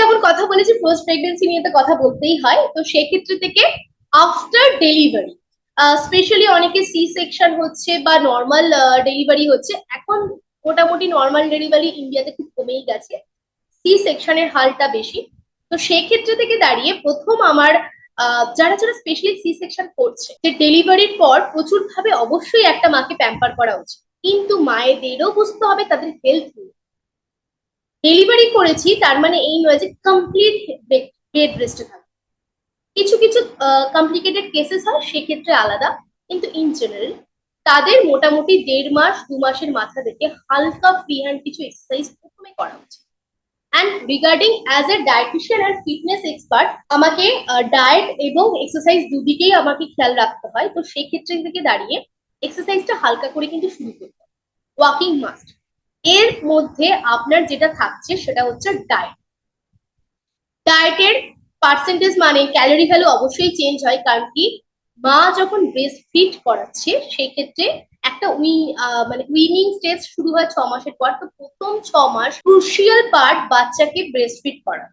যখন কথা বলেছি পোস্ট প্রেগনেন্সি নিয়ে তো কথা বলতেই হয়। তো সেক্ষেত্রে থেকে আফটার ডেলিভারি স্পেশালি অনেকে সি সেকশন হচ্ছে বা নর্মাল ডেলিভারি হচ্ছে। এখন মোটামুটি নর্মাল ডেলিভারি ইন্ডিয়াতে খুব কমেই গেছে। সি সেকশনের হালটা বেশি। তো সেক্ষেত্রে থেকে দাঁড়িয়ে প্রথম আমার যারা যারা স্পেশালি সি সেকশন করছে, যে ডেলিভারির পর প্রচুর ভাবে অবশ্যই একটা মাকে প্যাম্পার করা উচিত। কিন্তু মায়েদেরও বুঝতে হবে, তাদের হেলথ ডেলিভারি করেছি, তার মানে এই নয় যে কমপ্লিট বেড রেস্টে থাকবে। কিছু কিছু কমপ্লিকেটেড কেসেস হয়, সেক্ষেত্রে আলাদা। কিন্তু ইন জেনারেল তাদের মোটামুটি দেড় মাস, দু মাসের মাথা থেকে হালকা ফ্রি হ্যান্ড কিছু এক্সারসাইজ প্রথমে করা উচিত। And regarding as a dietitian and fitness expert আমাকে ডায়েট এবং এক্সারসাইজ দুদিকেই আমাকে খেয়াল রাখতে হয়। তো সেই ক্ষেত্রে থেকে দাঁড়িয়ে এক্সারসাইজটা হালকা করে কিন্তু শুরু করতে হয়। ওয়াকিং মাস্ট এর মধ্যে আপনার যেটা থাকছে সেটা হচ্ছে ডায়েট ডায়েটের পার্সেন্টেজ মানে ক্যালোরি ভ্যালু অবশ্যই চেঞ্জ হয়, কারণ কি? মা যখন ব্রেস্ট ফিট করাচ্ছে, সেক্ষেত্রে একটা উই মানে উইনিং স্টেজ শুরু হয় ছ মাসের পর। তো প্রথম ছ মাস ক্রুশিয়াল পার্ট বাচ্চাকে ব্রেস্ট ফিট করা।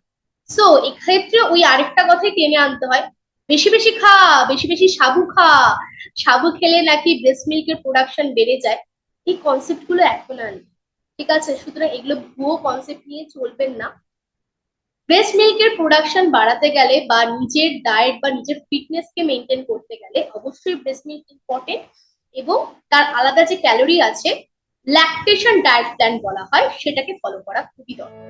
সো এক্ষেত্রে ওই আরেকটা কথাই টেনে আনতে হয়। বেশি বেশি খা, বেশি বেশি সাবু খা। সাবু খেলে নাকি ব্রেস্ট মিল্কের প্রোডাকশন বেড়ে যায়। এই কনসেপ্টগুলো এখন আর নেই। ঠিক আছে, সুতরাং এগুলো ভুয়ো কনসেপ্ট নিয়ে চলবেন না। ব্রেস্ট মিল্কের প্রোডাকশন বাড়াতে গেলে বা নিজের ডায়েট বা নিজের ফিটনেসকে মেনটেন করতে গেলে অবশ্যই ব্রেস্ট মিল্ক ইম্পর্টেন্ট এবং তার আলাদা যে ক্যালোরি আছে ল্যাকটেশন ডায়েট প্ল্যান বলা হয়, সেটাকে ফলো করা খুবই দরকার।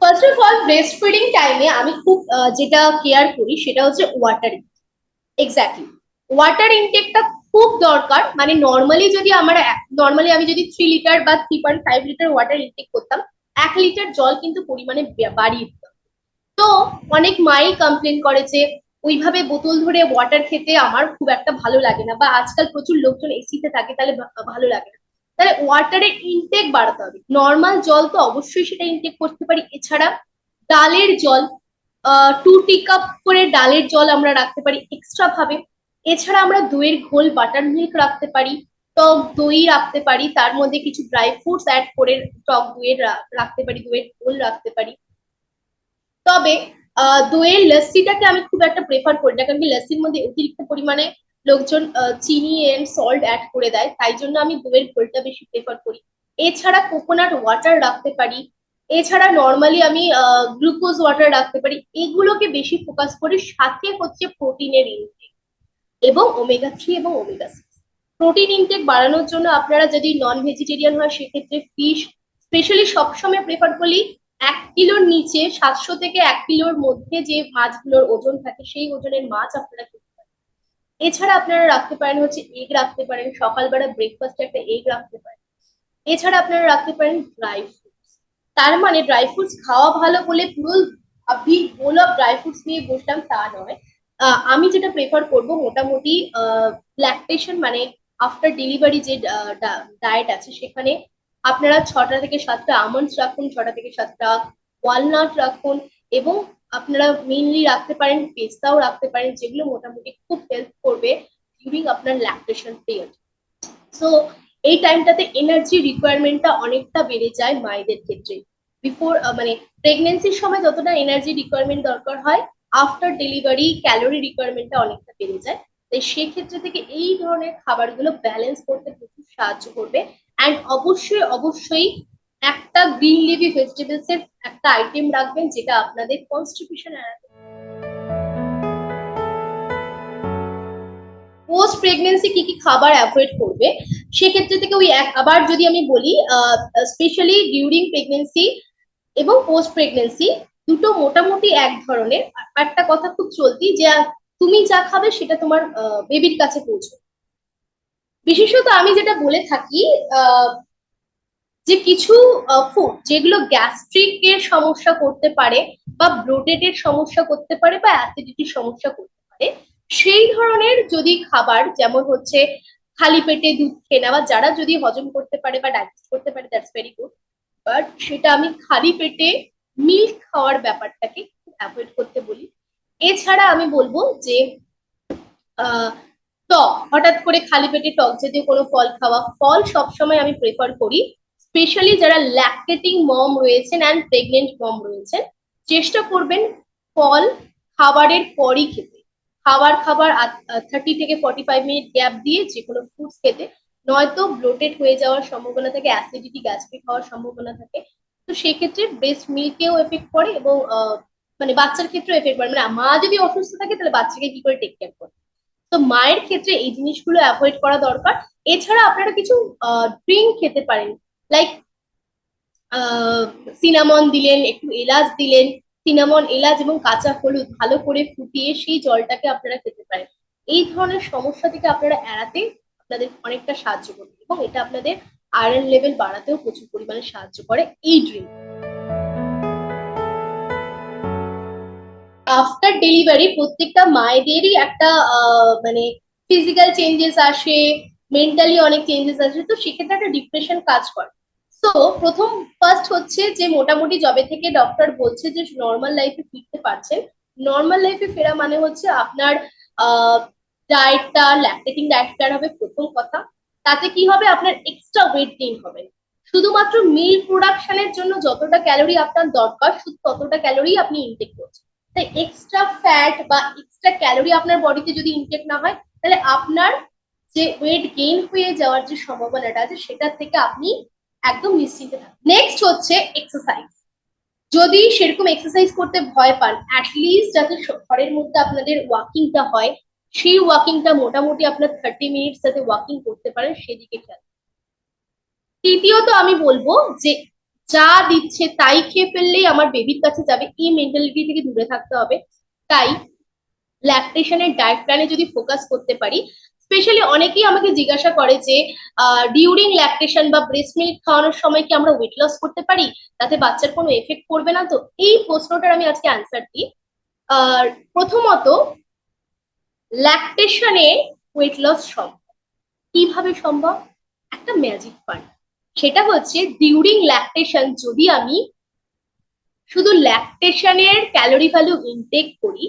First of all breast feeding টাইমে আমি খুব যেটা কেয়ার করি সেটা হচ্ছে ওয়াটার এক্স্যাক্টলি ওয়াটার ইনটেকটা খুব দরকার। মানে নর্মালি যদি আমার নর্মালি আমি যদি থ্রি লিটার বা three point five litre water intake করতাম, এক লিটার জল কিন্তু পরিমাণে বাড়িয়ে দিতাম তো অনেক মাই কমপ্লেন করে যে, ওইভাবে বোতল ধরে ওয়াটার খেতে আমার খুব একটা ভালো লাগে না বা আজকাল প্রচুর লোকজন এসিতে থাকে, তাহলে ভালো লাগে না। তাহলে ওয়াটারের ইনটেক বাড়াতে হবে। নর্মাল জল তো অবশ্যই সেটা ইনটেক করতে পারি। এছাড়া ডালের জল টু টি কাপ করে ডালের জল আমরা রাখতে পারি এক্সট্রা ভাবে। এছাড়া আমরা দইয়ের ঘোল বাটার মিল্ক রাখতে পারি, টক দই রাখতে পারি, তার মধ্যে কিছু ড্রাই ফ্রুটস অ্যাড করে টক দইয়ের রাখতে পারি, দইয়ের ঘোল রাখতে পারি। তবে দইয়ের লস্যিটাকে আমি খুব একটা প্রেফার করি না, কারণ কি লস্যির মধ্যে অতিরিক্ত পরিমাণে লোকজন চিনি এন্ড সল্ট অ্যাড করে দেয়, তাই জন্য আমি দইয়ের ঘোলটা বেশি প্রেফার করি। এছাড়া কোকোনাট ওয়াটার রাখতে পারি, এছাড়া নর্মালি আমি গ্লুকোজ ওয়াটার রাখতে পারি, এগুলোকে বেশি ফোকাস করি, সাথে হচ্ছে প্রোটিনের ইনটেক এবং ওমেগা থ্রি এবং ওমেগা সিক্স প্রোটিন ইনটেক বাড়ানোর জন্য আপনারা যদি নন ভেজিটেরিয়ান হয়, সেক্ষেত্রে ফিশ স্পেশালি সবসময় প্রেফার করি এক কিলোর নিচে সাতশো থেকে এক কিলোর মধ্যে যে মাছগুলোর ওজন থাকে, সেই ওজনের মাছ আপনারা খেতে পারেন। এছাড়া আপনারা রাখতে পারেন হচ্ছে এগ রাখতে পারেন, সকালবেলা ব্রেকফাস্টে একটা এগ রাখতে পারেন। এছাড়া আপনারা রাখতে পারেন ড্রাই ফ্রুটস তার মানে ড্রাই ফ্রুটস খাওয়া ভালো বলে পুরো আপনি বোল অফ ড্রাই ফ্রুটস নিয়ে বসলাম, তা নয়। আমি যেটা প্রেফার করব মোটামুটি ল্যাকটেশন মানে আফটার ডেলিভারি যে ডায়েট আছে সেখানে আপনারা ছটা থেকে সাতটা আমন্ডস রাখুন, ছটা থেকে সাতটা ওয়ালনাট রাখুন এবং আপনারা মেইনলি রাখতে পারেন পেস্তাও রাখতে পারেন যেগুলো মোটামুটি খুব হেল্প করবে ডিউরিং আপনার ল্যাকটেশন পিরিয়ড সো এই টাইমটাতে এনার্জি রিকোয়ারমেন্টটা অনেকটা বেড়ে যায় মায়েদের ক্ষেত্রে। বিফোর মানে প্রেগনেন্সির সময় যতটা এনার্জি রিকোয়ারমেন্ট দরকার হয় আফটার ডেলিভারি ক্যালোরি রিকোয়ারমেন্টটা অনেকটা বেড়ে যায়। তাই সেক্ষেত্রে থেকে এই ধরনের খাবারগুলো ব্যালেন্স করতে প্রচুর সাহায্য করবে। অ্যান্ড অবশ্যই অবশ্যই একটা গ্রিন লিভি ভেজিটেবলস এর একটা আইটেম রাখবেন, যেটা আপনাদের কনস্টিটিউশন পোস্ট প্রেগনেন্সি কি কি খাবার অ্যাভয়েড করবে? সেক্ষেত্রে থেকে ওই আবার যদি আমি বলি স্পেশালি ডিউরিং প্রেগনেন্সি এবং পোস্ট প্রেগনেন্সি দুটো মোটামুটি এক ধরনের। একটা কথা খুব চলতি যে, তুমি যা খাবে সেটা তোমার বেবির কাছে পৌঁছো বিশেষত আমি যেটা বলে থাকি যে কিছু ফুড যেগুলো গ্যাস্ট্রিক এর সমস্যা করতে পারে বা ব্লোটেড এর সমস্যা করতে পারে বা অ্যাসিডিটির সমস্যা করতে পারে, সেই ধরনের যদি খাবার যেমন হচ্ছে খালি পেটে দুধ খেয়ে নেওয়া, যারা যদি হজম করতে পারে বা ডাইজেস্ট করতে পারে দ্যাটস ভেরি গুড বাট সেটা আমি খালি পেটে মিল্ক খাওয়ার ব্যাপারটাকে অ্যাভয়েড করতে বলি। এছাড়া আমি বলব যে টক, হঠাৎ করে খালি পেটে টক জাতীয় কোনো ফল খাওয়া, ফল সবসময় আমি প্রেফার করি। স্পেশালি যারা ল্যাকটেটিং মম রয়েছেন অ্যান্ড প্রেগনেন্ট মম রয়েছেন, চেষ্টা করবেন ফল খাবারের পরই খেতে। খাবার খাবার থার্টি থেকে ফর্টি ফাইভ মিনিট গ্যাপ দিয়ে যে কোনো ফ্রুটস খেতে। নয়তো ব্লোটেড হয়ে যাওয়ার সম্ভাবনা থাকে অ্যাসিডিটি গ্যাস্ট্রিক হওয়ার সম্ভাবনা থাকে। তো সেক্ষেত্রে ব্রেস্ট মিল্কেও এফেক্ট করে এবং মানে বাচ্চার ক্ষেত্রেও এফেক্ট করে মানে মা যদি অসুস্থ থাকে, তাহলে বাচ্চাকে কি করে টেক কেয়ার করে তো মায়ের ক্ষেত্রে এই জিনিসগুলো অ্যাভয়েড করা দরকার। এছাড়া আপনারা কিছু ড্রিঙ্ক খেতে পারেন। লাইক সিনামন দিলেন, একটু এলাচ দিলেন। সিনামন এলাচ এবং কাঁচা হলুদ ভালো করে ফুটিয়ে সেই জলটাকে আপনারা খেতে পারেন। এই ধরনের সমস্যা থেকে আপনারা এড়াতে আপনাদের অনেকটা সাহায্য করবে এবং এটা আপনাদের আয়রন লেভেল বাড়াতেও প্রচুর পরিমাণে সাহায্য করে এই ড্রিঙ্ক আফটার ডেলিভারি প্রত্যেকটা মায়েদেরই একটা মানে ফিজিক্যাল চেঞ্জেস আসে মেন্টালি অনেক চেঞ্জেস আসে, তো সেক্ষেত্রে একটা ডিপ্রেশন কাজ করে। তো প্রথম ফার্স্ট হচ্ছে যে মোটামুটি জবে থেকে ডক্টর বলছে যে নর্মাল লাইফে ফিরতে পারছেন নর্মাল লাইফে ফেরা মানে হচ্ছে আপনার ডায়েটটা ল্যাকটেটিং ডায়েট হবে প্রথম কথা। তাতে কি হবে? আপনার এক্সট্রা ওয়েট গেইন হবে। শুধুমাত্র মিল প্রোডাকশনের জন্য যতটা ক্যালোরি আপনার দরকার, শুধু ততটা ক্যালোরি আপনি ইনটেক করছেন। তাই এক্সট্রা ফ্যাট বা এক্সট্রা ক্যালোরি আপনার বডিতে যদি ইনটেক না হয়, তাহলে আপনার যে ওয়েট গেইন হয়ে যাওয়ার যে সম্ভাবনাটা আছে সেটা থেকে আপনি একদম নিশ্চিন্তে থাকুন। নেক্সট হচ্ছে এক্সারসাইজ যদি সেরকম এক্সারসাইজ করতে ভয় পান অ্যাটলিস্ট যাতে ঘরের মধ্যে আপনাদের ওয়াকিংটা হয় সেই ওয়াকিংটা মোটামুটি আপনার থার্টি মিনিটস যাতে ওয়াকিং করতে পারেন, সেদিকে খেয়াল তৃতীয়ত আমি বলব যে, যা দিচ্ছে তাই খেয়ে ফেললেই আমার বেবির কাছে যাবে। এই মেন্টালিটি থেকে দূরে থাকতে হবে। তাই ল্যাকটেশনের ডায়েট প্ল্যানে যদি ফোকাস করতে পারি স্পেশালি অনেকেই আমাকে জিজ্ঞাসা করে যে ডিউরিং ল্যাকটেশন বা ব্রেস্ট মিল্ক খাওয়ানোর সময় কি আমরা ওয়েট লস করতে পারি? তাতে বাচ্চার কোনো এফেক্ট পড়বে না তো? এই প্রশ্নটার আমি আজকে অ্যান্সার দিই। প্রথমত ল্যাকটেশনে ওয়েট লস সম্ভব। কীভাবে সম্ভব? একটা ম্যাজিক ফান্ড সেটা হচ্ছে ডিউরিং ল্যাকটেশন যদি আমি শুধু ল্যাকটেশনের ক্যালোরি ভ্যালু ইনটেক করি,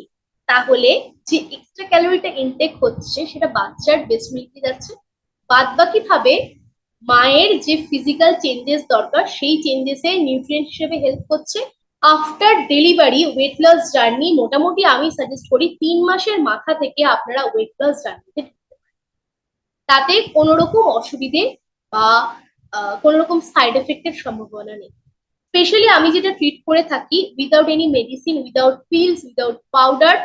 তাহলে যে এক্সট্রা ক্যালোরিটা ইনটেক হচ্ছে, সেটা বাচ্চার বেস্ট মিল্কে যাচ্ছে। বাদ বাকি ভাবে মায়ের যে ফিজিক্যাল চেঞ্জেস দরকার, সেই চেঞ্জেসে নিউট্রিয়েন্ট হিসেবে হেল্প করছে। After delivery weight loss journey মোটামুটি আমি সাজেস্ট করি তিন মাসের মাথা থেকে আপনারা ওয়েট লস জার্নিতে তাতে কোনো রকম অসুবিধে বা কোনো রকম সাইড এফেক্টের সম্ভাবনা নেই। স্পেশালি আমি যেটা ট্রিট করে থাকি without any medicine without pills without powder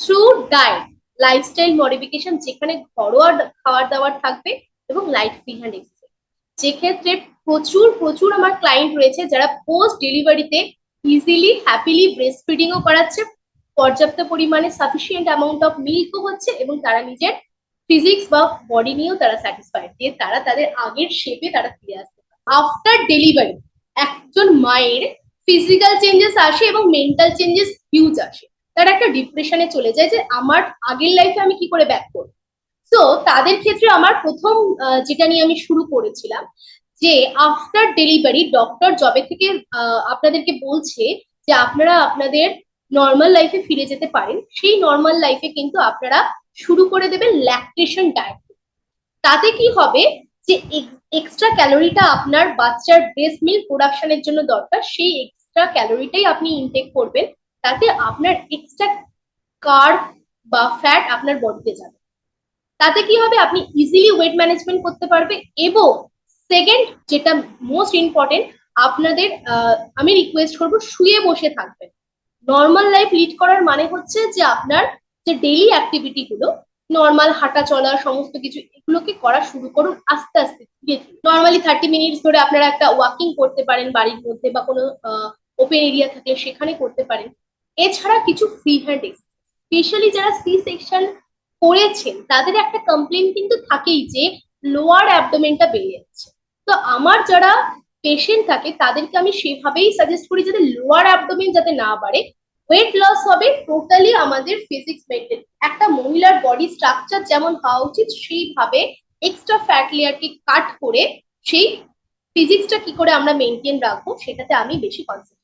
through diet lifestyle modification যেখানে ঘরোয়া খাবার দাবার থাকবে এবং লাইট ফ্রি হ্যান্ড এক্সারসাইজ যেক্ষেত্রে প্রচুর প্রচুর আমার ক্লায়েন্ট রয়েছে যারা পোস্ট ডেলিভারিতে ইজিলি হ্যাপিলি ব্রেস্ট ফিডিংও করাচ্ছে। পর্যাপ্ত পরিমাণে সাফিসিয়েন্ট অ্যামাউন্ট অফ মিল্কও হচ্ছে এবং তারা নিজের ফিজিক্স বা বডি নিয়েও তারা স্যাটিসফাইড দিয়ে তারা তাদের আগের শেপে তারা ফিরে আসতে আফটার ডেলিভারি একজন মায়ের ফিজিক্যাল চেঞ্জেস আসে এবং মেন্টাল চেঞ্জেস হিউজ আসে। তারা একটা ডিপ্রেশনে চলে যায় যে আমার আগের লাইফে আমি কি করে ব্যাক করব? সো তাদের ক্ষেত্রে আমার প্রথম যেটা নিয়ে আমি শুরু করেছিলাম যে আফটার ডেলিভারি ডক্টর জবে থেকে আপনাদেরকে বলছে যে আপনারা আপনাদের নর্মাল লাইফে ফিরে যেতে পারেন। সেই নর্মাল লাইফে কিন্তু আপনারা শুরু করে দেবেন ল্যাকটেশন ডায়েট তাতে কি হবে? যে এক্সট্রা ক্যালোরিটা আপনার বাচ্চার ব্রেস্ট মিল্ক প্রোডাকশনের জন্য দরকার। সেই এক্সট্রা ক্যালোরিটাই আপনি ইনটেক করবেন। তাতে আপনার এক্সট্রা কার্ব বা ফ্যাট আপনার বডিতে যাবে। তাতে কি হবে? আপনি ইজিলি ওয়েট ম্যানেজমেন্ট করতে পারবে এবং সেকেন্ড যেটা মোস্ট ইম্পর্টেন্ট আপনাদের আমি রিকোয়েস্ট করব শুয়ে বসে থাকবেন। নর্মাল লাইফ লিড করার মানে হচ্ছে যে আপনার যে ডেইলি অ্যাক্টিভিটি গুলো নর্মাল হাঁটা চলা, সমস্ত কিছু, এগুলোকে করা শুরু করুন আস্তে আস্তে নর্মালি থার্টি মিনিটস ধরে আপনারা একটা ওয়াকিং করতে পারেন বাড়ির মধ্যে বা কোনো ওপেন এরিয়া থাকলে সেখানে করতে পারেন। এছাড়া কিছু ফ্রি হ্যান্ড স্পেশালি যারা সি সেকশন করেছেন, তাদের একটা কমপ্লেন কিন্তু থাকেই যে লোয়ার অ্যাবডোমেনটা বেড়ে যাচ্ছে। তো আমার যারা পেশেন্ট থাকে, তাদেরকে আমি সেভাবেই সাজেস্ট করি যাতে লোয়ার অ্যাবডোমেন যাতে না বাড়ে। ওয়েট লস হবে টোটালি আমাদের ফিজিক্স মেনটেন একটা মহিলার বডি স্ট্রাকচার যেমন হওয়া উচিত, সেইভাবে এক্সট্রা ফ্যাট লেয়ারকে কাট করে সেই ফিজিক্সটা কি করে আমরা মেনটেন রাখব, সেটাতে আমি বেশি কনসেন্ট্রেট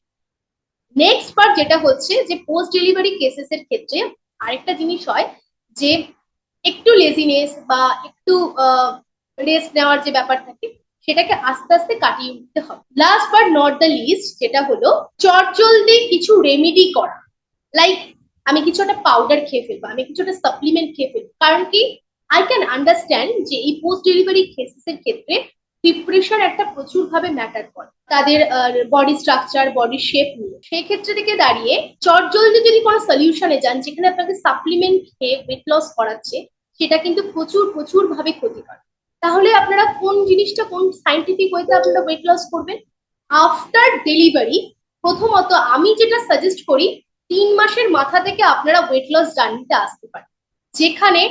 নেক্সট পার্ট যেটা হচ্ছে যে পোস্ট ডেলিভারি কেসেস এর ক্ষেত্রে আরেকটা জিনিস হয় যে একটু লেজিনেস বা একটু রেস্ট নেওয়ার যে ব্যাপার থাকে সেটাকে আস্তে আস্তে কাটিয়ে উঠতে হবে। Last but not the least যেটা হলো, চটজলদি কিছু রেমেডি করা। লাইক আমি কিছু একটা পাউডার খেয়ে ফেলব, আমি কিছু একটা সাপ্লিমেন্ট খেয়ে ফেলব। কারণ কি? আই ক্যান আন্ডারস্ট্যান্ড যে এই পোস্ট ডেলিভারি কেসেসের ক্ষেত্রে ডিপ্রেশন একটা প্রচুর ভাবে ম্যাটার করে। তাদের বডি স্ট্রাকচার বডি শেপ নিয়ে। সেই ক্ষেত্রে থেকে দাঁড়িয়ে চটজলদি যদি কোনো সলিউশনে যান, যেখানে আপনাকে সাপ্লিমেন্ট খেয়ে ওয়েট লস করাচ্ছে, সেটা কিন্তু প্রচুর প্রচুর ভাবে ক্ষতিকর তাহলে আপনারা কোন জিনিসটা, কোন সাইন্টিফিক ওয়েতে আপনারা ওয়েট লস করবেন? আফটার ডেলিভারি প্রথমত আমি যেটা সাজেস্ট করি, তিন মাসের মাথা থেকে আপনারা ওয়েট লস জার্নিতে আসতে পারেন। যেখানে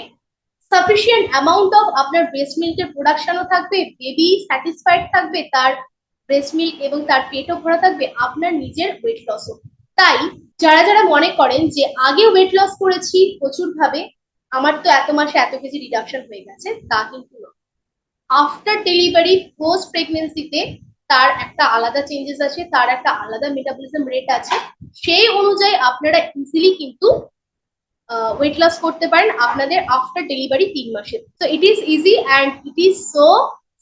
সাফিসিয়েন্ট অ্যামাউন্ট অফ আপনার ব্রেস্ট মিল্কের প্রোডাকশনও থাকবে বেবি স্যাটিসফাইড থাকবে, তার ব্রেস্ট মিল্ক এবং তার পেটও ভরা থাকবে, আপনার নিজের ওয়েট লসও তাই যারা যারা মনে করেন যে, আগে ওয়েট লস করেছি প্রচুর ভাবে আমার তো এত মাসে এত কেজি রিডাকশন হয়ে গেছে, তা কিন্তু নয়। আফটার ডেলিভারি পোস্ট প্রেগনেন্সিতে তার একটা আলাদা চেঞ্জেস আছে, তার একটা আলাদা মেটাবলিজম রেট আছে। সেই অনুযায়ী আপনারা ইজিলি কিন্তু ওয়েট লস করতে পারেন আপনাদের আফটার ডেলিভারি তিন মাসে তো it is easy and it is so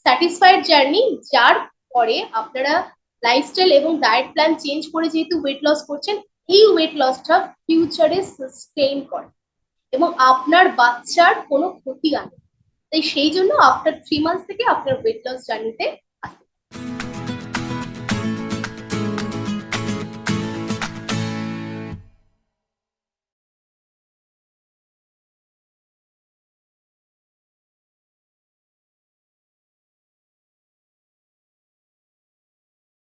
satisfied journey যার পরে আপনারা লাইফস্টাইল এবং ডায়েট প্ল্যান চেঞ্জ করে যেহেতু ওয়েট লস করছেন, এই ওয়েট লসটা ফিউচারে সাস্টেইন করে। এবং আপনার বাচ্চার কোনো ক্ষতি আনে তাই সেই জন্য আফটার থ্রি মান্থস থেকে আপনার ওয়েট লস জার্নিতে